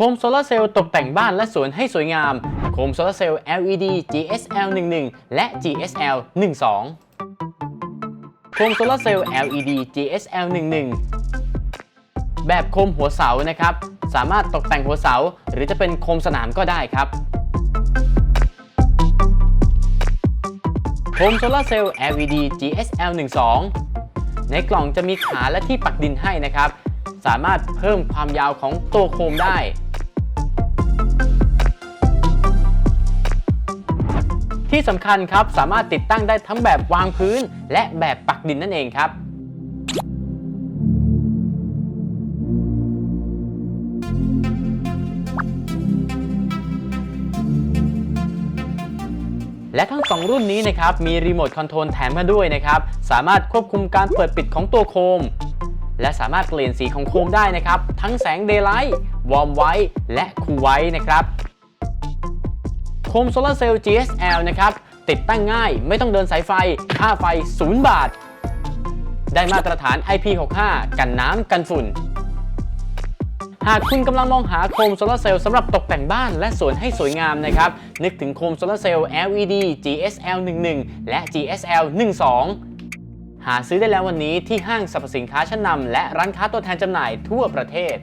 โคมโซลาร์เซลล์ตกแต่งบ้านและสวนให้สวยงาม โคมโซลาร์เซลล์ LED GSL 11และ GSL 12 โคมโซลาร์เซลล์ LED GSL 11แบบโคมหัวเสานะครับ สามารถตกแต่งหัวเสา หรือจะเป็นโคมสนามก็ได้ครับ โคมโซลาร์เซลล์ LED GSL 12ในกล่องจะมีขาและที่ปักดินให้นะครับสามารถเพิ่มความยาวของตัวโคมได้ ที่สำคัญครับสามารถติดตั้งได้ทั้งแบบวางพื้น และแบบปักดินนั่นเองครับและทั้ง 2 รุ่นนี้นะครับมีรีโมทคอนโทรลแถมมาด้วยนะครับสามารถควบคุมการเปิดปิดของตัวโคม และสามารถเปลี่ยนสีของโคมได้นะครับ ทั้งแสงเดย์ไลท์วอร์มไวท์และคูลไวท์นะครับ โคมโซลาร์เซลล์ GSL นะครับ ติดตั้งง่ายไม่ต้องเดินสายไฟ ค่าไฟ 0 บาท ได้มาตรฐาน IP65 กันน้ำกันฝุ่น หากคุณกำลังมองหาโคมโซลาร์เซลล์สำหรับตกแต่งบ้านและสวนให้สวยงามนะครับ นึกถึงโคมโซลาร์เซลล์ LED GSL 11และ GSL 12หาซื้อได้แล้ววันนี้ที่ห้างสรรพสินค้าชั้นนำและร้านค้าตัวแทนจำหน่ายทั่วประเทศ